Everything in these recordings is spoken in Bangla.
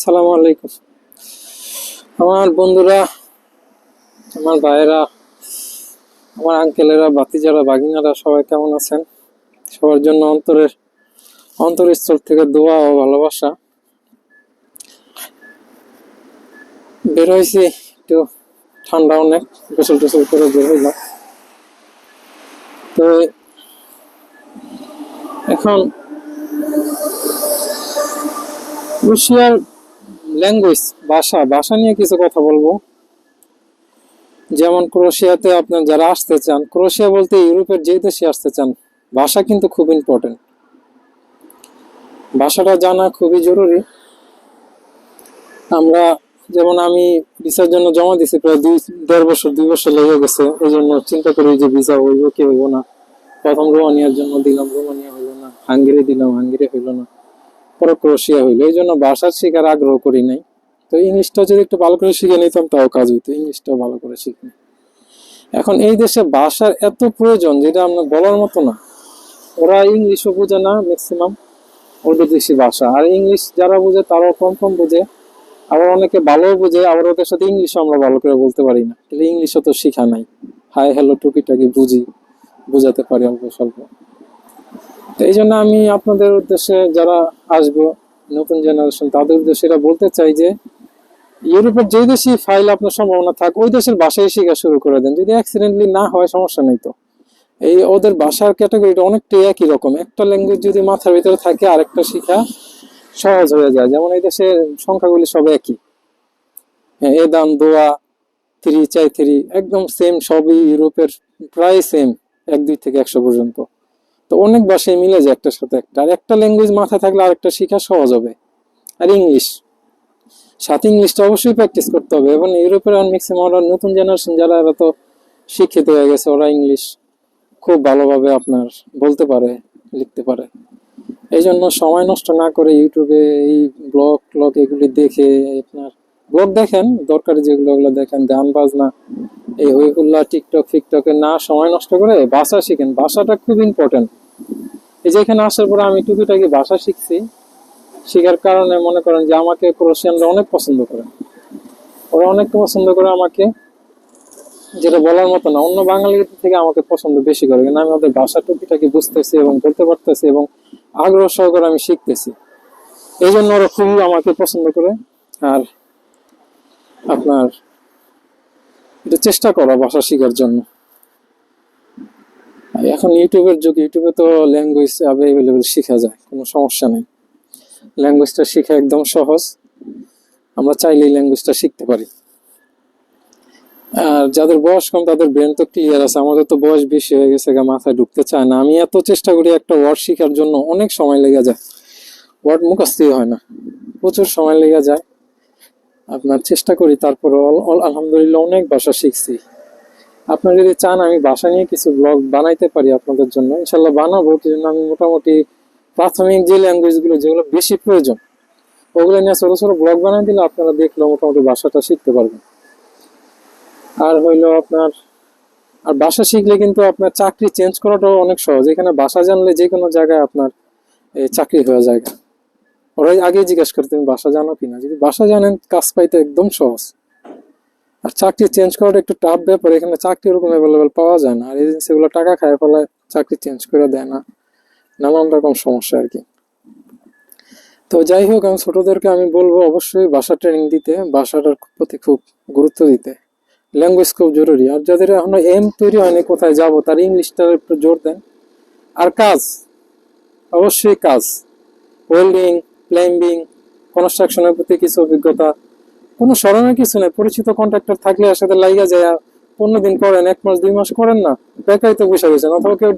সালাম আলাইকুম। আমার বন্ধুরা, আমার ভাইয়েরা, আমার আঙ্কেলেরা বাতিজারা বাগিনারা সবাই কেমন আছেন? সবার জন্য অন্তরের অন্তরস্থল থেকে দোয়া ও ভালোবাসা। বের হয়েছি একটু ঠান্ডা অনেক, গোসল টোসল করে বের হইলাম। তো এখন রুশিয়ার ল্যাঙ্গুয়েজ ভাষা ভাষা নিয়ে কিছু কথা বলব। যেমন ক্রোশিয়াতে আপনার যারা আসতে চান, ক্রোশিয়া বলতে ইউরোপের যে দেশে আসতে চান, ভাষা কিন্তু খুব ইম্পর্টেন্ট ভাষাটা জানা খুবই জরুরি। আমরা, যেমন আমি ভিসার জন্য জমা দিছি প্রায় দুই, দেড় বছর, দুই বছর লেগে গেছে। এই জন্য চিন্তা করি যে ভিসা হইব কি হইব না। প্রথম রোমানিয়ার জন্য দিলাম, রোমানিয়া হইল না, হাঙ্গেরি দিলাম, হাঙ্গেরি হইল না। পরে ক্রোশিয়া হইল। এই জন্য ভাষার শেখার আগ্রহ করি নাই। তো ইংলিশটা যদি একটু ভালো করে শিখে নিতাম, তাও কাজ হইতো। ইংলিশটাও ভালো করে শিখি এখন এই দেশে ভাষার এত প্রয়োজন, যেটা আমরা বলার মতো না। ওরা ইংলিশও বোঝে না ম্যাক্সিমাম ওদের দেশি ভাষা। আর ইংলিশ যারা বোঝে, তারাও কম কম বোঝে। আবার অনেকে ভালো বোঝে, আবার ওদের সাথে ইংলিশও আমরা ভালো করে বলতে পারি না। ইংলিশও তো শেখা নাই। হাই, হ্যালো, টুকিটাকি বুঝি। বোঝাতে পারি অল্প স্বল্প। তো এই জন্য আমি আপনাদের উদ্দেশ্যে যারা আসব নতুন জেনারেশন তাদের উদ্দেশ্যে এটা বলতে চাই যে ইউরোপের যে দেশই ফাইল আপনার সম্ভাবনা থাক ওই দেশের ভাষায় শেখা শুরু করে দেন। যদি অ্যাক্সিডেন্টলি না হয় সমস্যা নেই তো। এই ওদের ভাষার ক্যাটাগরিটা অনেকটাই একই রকম। একটা ল্যাঙ্গুয়েজ যদি মাথার ভিতরে থাকে আরেকটা শেখা সহজ হয়ে যায়। যেমন এই দেশের সংখ্যাগুলি সব একই। হ্যাঁ, এ দাম দোয়া থ্রি চাই থ্রি একদম সেম সবই ইউরোপের প্রায় সেম এক দুই থেকে একশো পর্যন্ত। তো অনেক ভাষায় মিলে যায় একটার সাথে একটা। আর একটা ল্যাঙ্গুয়েজ মাথায় থাকলে আরেকটা শেখা সহজ হবে। আর ইংলিশ। সাথে ইংলিশটা অবশ্যই প্র্যাকটিস করতে হবে। এবং ইউরোপের ম্যাক্সিমাম ওরা নতুন জেনারেশন যারা, এরা তো শিক্ষিত হয়ে গেছে, ওরা ইংলিশ খুব ভালোভাবে আপনার বলতে পারে, লিখতে পারে। এই জন্য সময় নষ্ট না করে ইউটিউবে এই ব্লগ ট্লগ এগুলি দেখে আপনার ব্লগ দেখেন, দরকারি যেগুলো ওগুলো দেখেন, গান বাজনা, এই হইহুল্লা, টিকটক, ফিকটকে না সময় নষ্ট করে ভাষা শিখেন। ভাষাটা খুব ইম্পর্টেন্ট এই যে এখানে আসার পরে আমি টুকিটাকি ভাষা শিখছি, শেখার কারণে মনে করেন যে আমাকে ক্রোশিয়ানরা অনেক পছন্দ করে। ওরা অনেক পছন্দ করে আমাকে, যেটা বলার মতো না, অন্য বাঙালির থেকে আমাকে পছন্দ বেশি করে, কিন্তু আমি ওদের ভাষা টুকিটাকি বুঝতেছি এবং বলতে পারতেছি এবং আগ্রহ সহকারে আমি শিখতেছি। এই জন্য ওরা খুবই আমাকে পছন্দ করে। আর আপনার এটা চেষ্টা করা ভাষা শেখার জন্য। এখন ইউটিউবের যুগ ইউটিউবে তো ল্যাঙ্গুয়েজ অ্যাভেলেবেল শেখা যায়, কোনো সমস্যা নেই। ল্যাঙ্গুয়েজটা শেখা একদম সহজ। আমরা চাইলেই ল্যাঙ্গুয়েজটা শিখতে পারি। আর যাদের বয়স কম, তাদের ব্রেন তো ক্লিয়ার আছে। আমাদের তো বয়স বেশি হয়ে গেছে মাথায় ঢুকতে চায় না। আমি এত চেষ্টা করি একটা ওয়ার্ড শেখার জন্য, অনেক সময় লেগে যায়। ওয়ার্ড মুখস্থই হয় না। প্রচুর সময় লেগে যায়। আপনার চেষ্টা করি তারপর আলহামদুলিল্লাহ অনেক ভাষা শিখছি। আপনারা যদি চান আমি বাসা নিয়ে কিছু ব্লগ বানাইতে পারি আপনাদের জন্য, ইনশাল্লাহ বানাবো। কি জন্য আমি মোটামুটি প্রাথমিক যে ল্যাঙ্গুয়েজগুলো যেগুলো বেশি প্রয়োজন, ওগুলো নিয়ে ছোটো ছোটো ব্লগ বানাই দিলে আপনারা দেখলে মোটামুটি ভাষাটা শিখতে পারবেন। আর হইল আপনার, আর ভাষা শিখলে কিন্তু আপনার চাকরি চেঞ্জ করাটাও অনেক সহজ। এখানে ভাষা জানলে যে কোনো জায়গায় আপনার চাকরি হয়ে যায়। ওরাই আগে জিজ্ঞেস করে, তুমি ভাষা জানো কিনা? যদি ভাষা জানেন, কাজ পাইতে একদম সহজ। আর চাকরি চেঞ্জ করাটা একটু টাফ ব্যাপার, এখানে চাকরি ওরকম অ্যাভেলেবেল পাওয়া যায় না। আর এজেন্সিগুলো টাকা খায় ফলে চাকরি চেঞ্জ করে দেয় না। নানান রকম সমস্যা আর কি। তো যাই হোক, আমি ছোটদেরকে আমি বলব অবশ্যই ভাষা ট্রেনিং দিতে। ভাষাটার প্রতি খুব গুরুত্ব দিতে। ল্যাঙ্গুয়েজ খুব জরুরি। আর যাদের এখনও এম তৈরি হয়নি, কোথায় যাব? তার ইংলিশটার একটু জোর দেন। আর কাজ, অবশ্যই কাজ। ওয়েল্ডিং প্লাম্বিং কনস্ট্রাকশনের প্রতি কিছু অভিজ্ঞতা কোনো স্মরণের কিছু নেই। পরিচিত কন্ট্রাক্টর থাকলে সাথে লাইগা যায় পনেরো দিন করেন, এক মাস, দুই মাস করেন না। বেকারই তো বসে গেছেন অথবা কেউ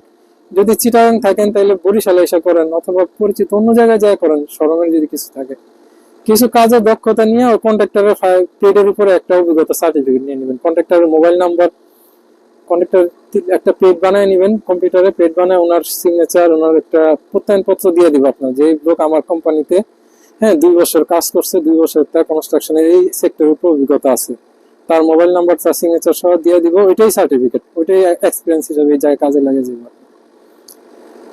যদি চিটাগাং থাকেন তাহলে বরিশালে এসে করেন। অথবা পরিচিত অন্য জায়গায় যায় করেন, স্মরণের যদি কিছু থাকে। কিছু কাজের দক্ষতা নিয়ে ওই কন্ট্রাক্টরের পেডের উপরে একটা অভিজ্ঞতা সার্টিফিকেট নিয়ে নেবেন। কন্ট্রাক্টরের মোবাইল নাম্বার কন্ট্রাক্টর একটা পেড বানায় নেবেন। কম্পিউটারে পেড বানায় ওনার সিগনেচার ওনার একটা প্রত্যয়নপত্র দিয়ে দিব আপনার। যে লোক আমার কোম্পানিতে হ্যাঁ দুই বছর কাজ করছে, দুই বছর তার কনস্ট্রাকশনের এই সেক্টরের উপর অভিজ্ঞতা আছে। তার মোবাইল নাম্বার তার সিগনেচার সহ দিয়ে দিব, ওইটাই সার্টিফিকেট ওইটাই এক্সপিরিয়েন্স হিসাবে জায়গায় কাজে লাগে যাবে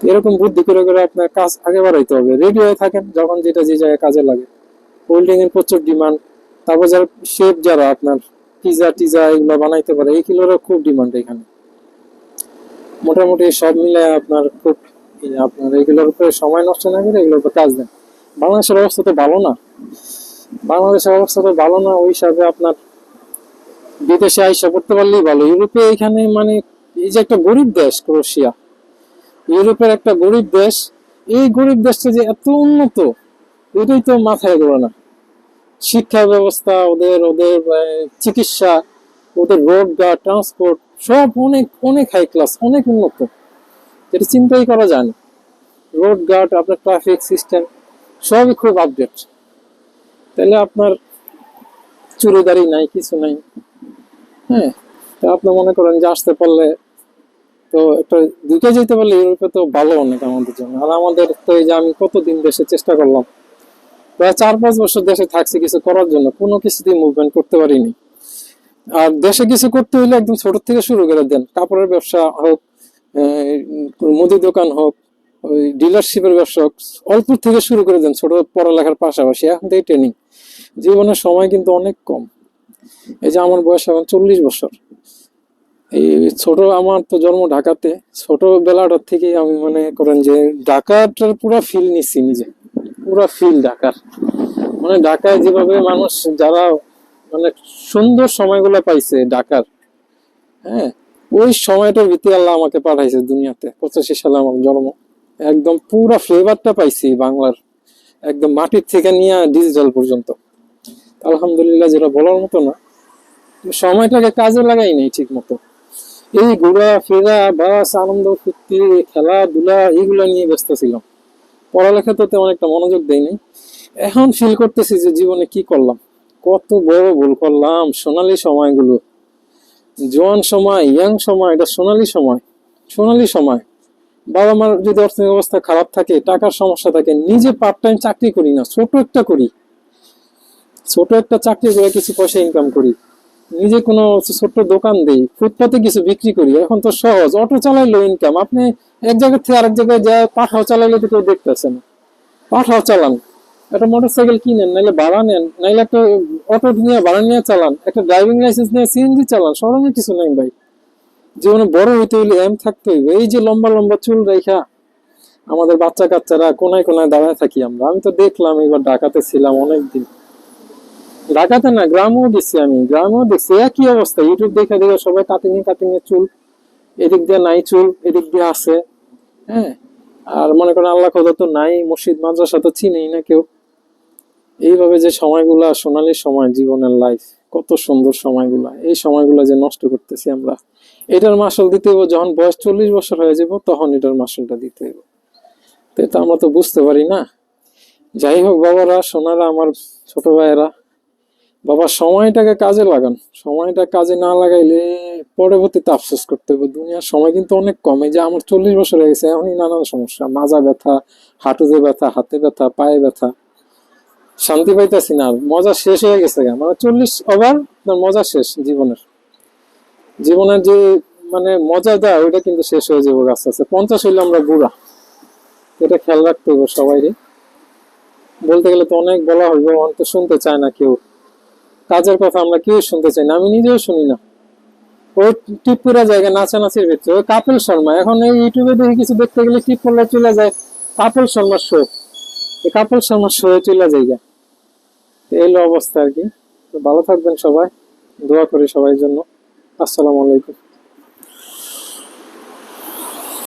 এরকম বুদ্ধি করে করে আপনার কাজ আগে বাড়াইতে হবে। রেডি হয়ে থাকেন যখন যেটা যে জায়গায় কাজে লাগে। হোল্ডিং এর প্রচুর ডিমান্ড তারপর যারা শেফ যারা আপনার পিজা টিজা এগুলো বানাইতে পারে এইগুলোরও খুব ডিমান্ড এখানে। মোটামুটি সব মিলে আপনার খুব, আপনার এগুলোর উপরে সময় নষ্ট না করে এগুলোর উপর কাজ দেন। বাংলাদেশের অবস্থা তো ভালো না। বাংলাদেশের অবস্থা তো ভালো না, ওই হিসাবে আপনার বিদেশে আইসা করতে পারলেই ভালো। ইউরোপে এখানে মানে এই যে একটা গরিব দেশ ক্রোয়েশিয়া ইউরোপের একটা গরিব দেশ, এই গরিব দেশটা যে এত উন্নত, এটাই তো মাথায় ধরে না। শিক্ষা ব্যবস্থা, ওদের ওদের চিকিৎসা, ওদের রোড গার্ড, ট্রান্সপোর্ট, সব অনেক অনেক হাই ক্লাস অনেক উন্নত। যেটা চিন্তাই করা যায় না। রোড গার্ড, আপনার ট্রাফিক সিস্টেম সবই খুব আপডেট তাহলে আপনার চুরিদারি নাই, কিছু নাই। হ্যাঁ তো আপনি মনে করেন যে আসতে পারলে তো একটা দুইটা যেতে পারলে ইউরোপে তো ভালো অনেক আমাদের জন্য। আর আমাদের তো এই যে আমি কতদিন দেশে চেষ্টা করলাম, প্রায় চার পাঁচ বছর দেশে থাকছি, কিছু করার জন্য, কোনো কিছুতেই মুভমেন্ট করতে পারিনি। আর দেশে কিছু করতে হলে একদম ছোট থেকে শুরু করে দেন। কাপড়ের ব্যবসা হোক মুদি দোকান হোক ওই ডিলারশিপের ব্যবসা অল্প থেকে শুরু করে দেন, ছোট পড়ালেখার পাশাপাশি, এখন থেকে ট্রেনিং জীবনের সময় কিন্তু অনেক কম। এই যে আমার বয়স এখন চল্লিশ বছর। এই ছোট, আমার তো জন্ম ঢাকাতে। ছোটবেলাটার থেকে আমি মনে করেন যে ঢাকাটার পুরো ফিল নিচ্ছি নিজে। পুরো ফিল ঢাকার। মানে ঢাকায় যেভাবে মানুষ, যারা মানে সুন্দর সময়গুলো পাইছে ঢাকার হ্যাঁ? ওই সময়টার ভিতরে আল্লাহ আমাকে পাঠাইছে দুনিয়াতে। পঁচাশি সালে আমার জন্ম। একদম পুরো ফ্লেভারটা পাইছি বাংলার, একদম মাটির থেকে নিয়ে ডিজিটাল পর্যন্ত। আলহামদুলিল্লাহ যেটা বলার মতো না। সময়টাকে কাজে লাগাই নাই ঠিক মতো এই ঘোরা, ফেরা, বাস, আনন্দ, ফুর্তি, খেলাধুলা, এইগুলো নিয়ে ব্যস্ত ছিলাম। পড়ালেখা তো তেমন একটা মনোযোগ দেয় নাই। এখন ফিল করতেছি যে জীবনে কি করলাম। কত বড় ভুল করলাম, সোনালী সময়গুলো। জোয়ান সময়, ইয়াং সময়, এটা সোনালি সময়। সোনালি সময়। বাবা মার যদি অর্থনৈতিক অবস্থা খারাপ থাকে, টাকার সমস্যা থাকে, নিজে পার্ট টাইম চাকরি করি না, ছোট একটা করি। ছোট একটা চাকরি করে কিছু পয়সা ইনকাম করি। নিজে কোনো ছোট্ট দোকান দিই, ফুটপাতে কিছু বিক্রি করি, এখন তো সহজ। অটো চালাইলো ইনকাম আপনি এক জায়গা থেকে আরেক জায়গায় যায় পাঠাও চালাইলে তো কেউ দেখতেছে না। পাঠাও চালান। একটা মোটর সাইকেল কিনেন নাইলে ভাড়া নেন নাইলে একটা অটো নিয়ে ভাড়া নিয়ে চালান, একটা ড্রাইভিং লাইসেন্স নিয়ে সিএনজি চালান সরমের কিছু নাই ভাই। জীবনে বড় হইতে হইলে এম থাকতে হইবে। এই যে লম্বা লম্বা চুল রেখা, আমাদের বাচ্চা কাচ্চারা কোনায় কোনায় দাঁড়ায় থাকি আমরা। আমি তো দেখলাম, এবার ঢাকাতে ছিলাম অনেকদিন। ঢাকাতে না, গ্রামেও দিচ্ছি আমি, গ্রামেও দেখছি। একই অবস্থা ইউটিউব দেখে দেখে সবাই কাটিং কাটিং চুল, এদিক দিয়ে নাই চুল, এদিক দিয়ে আছে। হ্যাঁ? আর মনে করেন আল্লাহ খোদা তো নাই, মসজিদ, মাদ্রাসা তো চিনেই না কেউ। এইভাবে যে সময়গুলা, সোনালী সময় জীবনের লাইফ কত সুন্দর সময়গুলা, এই সময়গুলা যে নষ্ট করতেছি আমরা, এটার মাসল দিতে হইব, যখন বয়স চল্লিশ বছর হয়ে যাব, তখন এটার মাসলটা দিতে হইব। তো এটা আমরা তো বুঝতে পারি না। যাই হোক বাবারা, সোনারা, আমার ছোট ভাইয়েরা, বাবা, সময়টাকে কাজে লাগান। সময়টা কাজে না লাগাইলে পরবর্তীতে আফসোস করতে হবে দুনিয়ার সময় কিন্তু অনেক কমে। যে আমার চল্লিশ বছর হয়ে গেছে, এখনই নানান সমস্যা। মাজা ব্যথা, হাঁটুতে ব্যথা, হাতে ব্যথা, পায়ে ব্যথা। শান্তি পাইতেছি না। মজা শেষ হয়ে গেছে। মানে চল্লিশ ওভার মজা শেষ জীবনের। জীবনের যে মানে মজা দেয়, ওইটা কিন্তু শেষ হয়ে যাব আস্তে আস্তে। পঞ্চাশ হইলে আমরা বুড়া। এটা খেয়াল রাখতে হবে সবাইরে। বলতে গেলে তো অনেক বলা হইব, অন্ত শুনতে চায় না কেউ। কাজের কথা আমরা কেউ শুনতে চাই না, আমি নিজেও শুনি না। ওই টিপুরা জায়গায় নাচানাচির ভিতরে, ওই কাপিল শর্মা। এখন এই ইউটিউবে দেখে কিছু দেখতে গেলে টিপ করলে চলে যায়। কাপিল শর্মার শো এই কাপিল শর্মার শো চলে যায় এই অবস্থা আর কি। ভালো থাকবেন সবাই দোয়া করি সবাই জন্য। আসসালামু আলাইকুম।